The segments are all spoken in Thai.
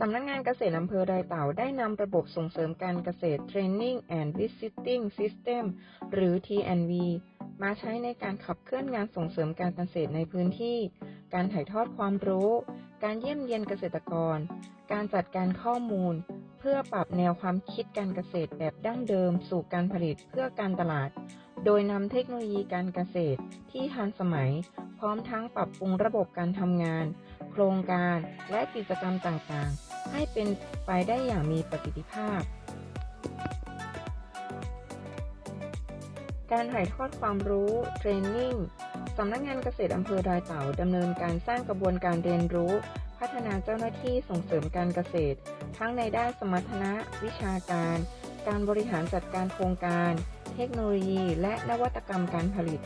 สำนักงานเกษตรอำเภอดอยเต่าได้นำระบบส่งเสริมการเกษตร Training and Visiting System หรือ TNV มาใช้ในการขับเคลื่อนงานส่งเสริมการเกษตรในพื้นที่ การถ่ายทอดความรู้ การเยี่ยมเยียนเกษตรกร การจัดการข้อมูล เพื่อปรับแนวความคิดการเกษตรแบบดั้งเดิมสู่การผลิตเพื่อการตลาด โดยนำเทคโนโลยีการเกษตรที่ทันสมัย พร้อมทั้งปรับปรุงระบบการทำงาน โครงการและกิจกรรมต่างๆ ให้เป็นไปได้อย่างมีประสิทธิภาพ การถ่ายทอดความรู้เทรนนิ่งสำนักงานเกษตรอำเภอดอยเต่าดำเนินการสร้างกระบวนการเรียนรู้ พัฒนาเจ้าหน้าที่ส่งเสริมการเกษตร ทั้งในด้านสมรรถนะ วิชาการ การบริหารจัดการโครงการ เทคโนโลยี และนวัตกรรมการผลิต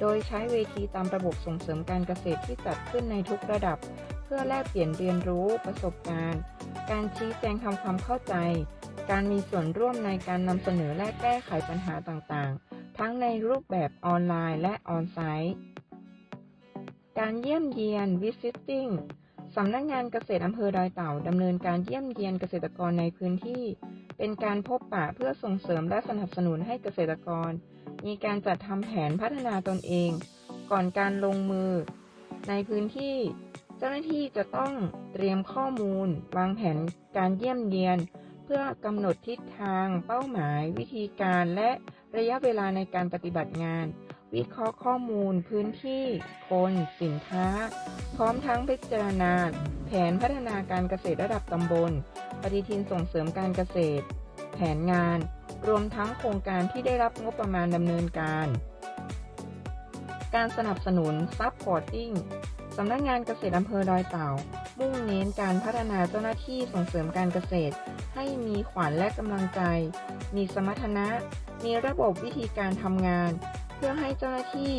โดยใช้เวทีตามระบบส่งเสริมการเกษตรที่จัดขึ้นในทุกระดับ เพื่อแลกเปลี่ยนเรียนรู้ประสบการณ์ การชี้แจงทำความเข้าใจ การมีส่วนร่วมในการนำเสนอและแก้ไขปัญหาต่างๆ ทั้งในรูปแบบออนไลน์และออนไซต์ การเยี่ยมเยียน visiting สำนักงานเกษตรอำเภอดอยเต่าดำเนินการเยี่ยมเยียนเกษตรกรในพื้นที่ เป็นการพบปะเพื่อส่งเสริมและสนับสนุนให้เกษตรกร มีการจัดทำแผนพัฒนาตนเอง ก่อนการลงมือ ในพื้นที่ เจ้าหน้าที่จะต้องเตรียมข้อมูล วางแผนการเยี่ยมเยียน เพื่อกำหนดทิศทาง เป้าหมาย วิธีการและระยะเวลาในการปฏิบัติงาน วิเคราะห์ข้อมูลพื้นที่ คน สินค้า พร้อมทั้งพิจารณา แผนพัฒนาการเกษตรระดับตำบล ปฏิทินส่งเสริมการเกษตร แผนงาน รวมทั้งโครงการที่ได้รับงบประมาณดำเนินการ การสนับสนุน Supporting สำนักงานเกษตรอำเภอดอยเต่า มุ่งเน้นการพัฒนาเจ้าหน้าที่ส่งเสริมการเกษตร ให้มีขวัญและกำลังใจ มีสมรรถนะ มีระบบวิธีการทำงาน พื่อให้เจ้าหน้าที่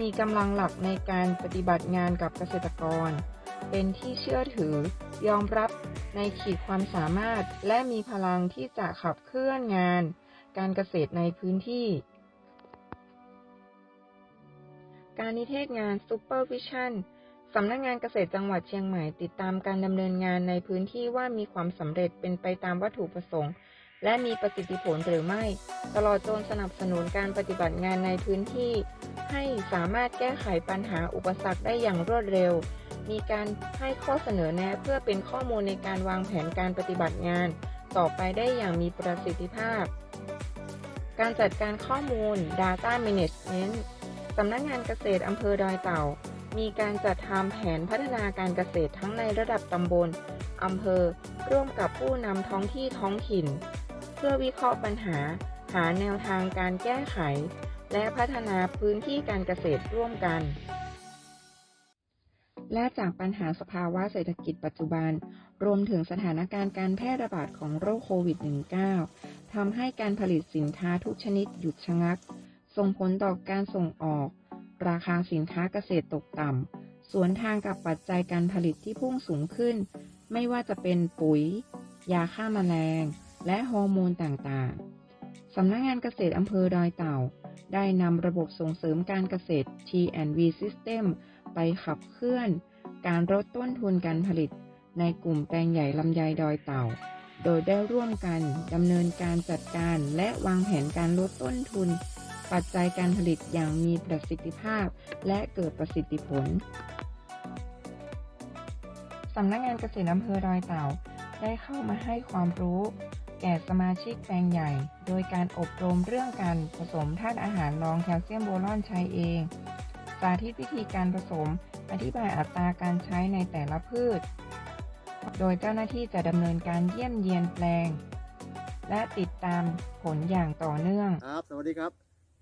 มีกำลังหลักในการปฏิบัติงานกับเกษตรกร เป็นที่เชื่อถือยอมรับในขีดความสามารถ และมีพลังที่จะขับเคลื่อนงาน การเกษตรในพื้นที่ การนิเทศงาน Supervision สำนักงานเกษตรจังหวัดเชียงใหม่ติดตามการดำเนินงานในพื้นที่ว่ามีความสำเร็จเป็นไปตามวัตถุประสงค์ และมีประสิทธิผลหรือไม่ ตลอดจนสนับสนุนการปฏิบัติงานในพื้นที่ ให้สามารถแก้ไขปัญหาอุปสรรคได้อย่างรวดเร็ว มีการให้ข้อเสนอแนะเพื่อเป็นข้อมูลในการวางแผนการปฏิบัติงาน ต่อไปได้อย่างมีประสิทธิภาพ การจัดการข้อมูล Data Management สำนักงานเกษตรอำเภอดอยเต่า มีการจัดทำแผนพัฒนาการเกษตรทั้งในระดับตำบลอำเภอ ร่วมกับผู้นำท้องที่ท้องถิ่น เพื่อวิเคราะห์ปัญหา หาแนวทางการแก้ไข และพัฒนาพื้นที่การเกษตรร่วมกัน และจากปัญหาสภาวะเศรษฐกิจปัจจุบัน รวมถึงสถานการณ์การแพร่ระบาดของโรคโควิด -19 ทำให้การผลิตสินค้าทุกชนิดหยุดชะงัก ส่งผลต่อการส่งออก ราคาสินค้าเกษตรตกต่ำ สวนทางกับปัจจัยการผลิตที่พุ่งสูงขึ้น ไม่ว่าจะเป็นปุ๋ย ยาฆ่ามาแมลง และฮอร์โมนต่างๆ สำนักงานเกษตรอำเภอดอยเต่า ได้นำระบบส่งเสริมการเกษตร T&V System ไปขับเคลื่อน การลดต้นทุนการผลิต ในกลุ่มแปลงใหญ่ลำไยดอยเต่า โดยได้ร่วมกันดำเนินการจัดการและวางแผนการลดต้นทุน ปัจจัยการผลิตอย่างมีประสิทธิภาพ และเกิดประสิทธิผลสำนักงานเกษตรอำเภอดอยเต่าได้เข้ามาให้ความรู้ แก่สมาชิกแปลงใหญ่ โดยการอบรมเรื่องการผสมธาตุอาหารรองแคลเซียมโบรอนใช้เอง สาธิตวิธีการผสม อธิบายอัตราการใช้ในแต่ละพืช โดยเจ้าหน้าที่จะดำเนินการเยี่ยมเยียนแปลง และติดตามผลอย่างต่อเนื่อง ครับ สวัสดีครับ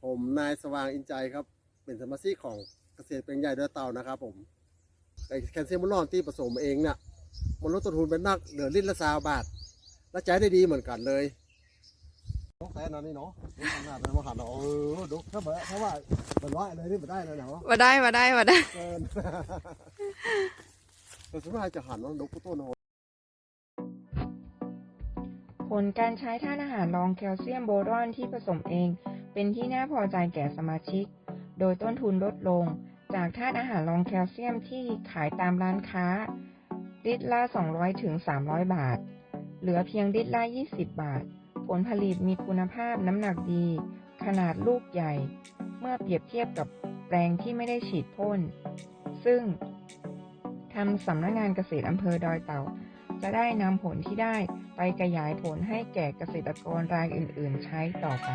ผมนายสว่างอินใจครับ เป็นสมาชิกของเกษตรแปลงใหญ่เดือเต่านะครับผมไอแคลเซียมมอนอนที่ผสมเองเนี่ยมันลดต้นทุนเป็นนักเหลือลิตรละสามบาท และใจได้ดีเหมือนกันเลยต้องแต่นอนนี่เนาะนี่ทำหน้าเป็นมหันต์เนาะเออดูถ้าแบบถ้าว่ามันว่าเลยนี่มันได้เลยเนาะมาได้มาได้มาได้เกินแต่สุดท้ายจะหันเนาะดูกุต้นเนาะผลการใช้ธาตุอาหารรองแคลเซียมโบรอนที่ผสมเอง เป็นที่น่าพอใจแก่สมาชิก โดยต้นทุนลดลง จากธาตุอาหารรองแคลเซียมที่ขายตามร้านค้าปลิตรละ 200 ถึง 300 บาท เหลือเพียงลิตรละ 20 บาท ผลผลิตมีคุณภาพน้ำหนักดี ขนาดลูกใหญ่ เมื่อเปรียบเทียบกับแปลงที่ไม่ได้ฉีดพ่น ซึ่งทำสำนักงานเกษตรอำเภอดอยเต่า จะได้นำผลที่ได้ไปขยายผลให้แก่เกษตรกรรายอื่น ๆ ใช้ต่อไป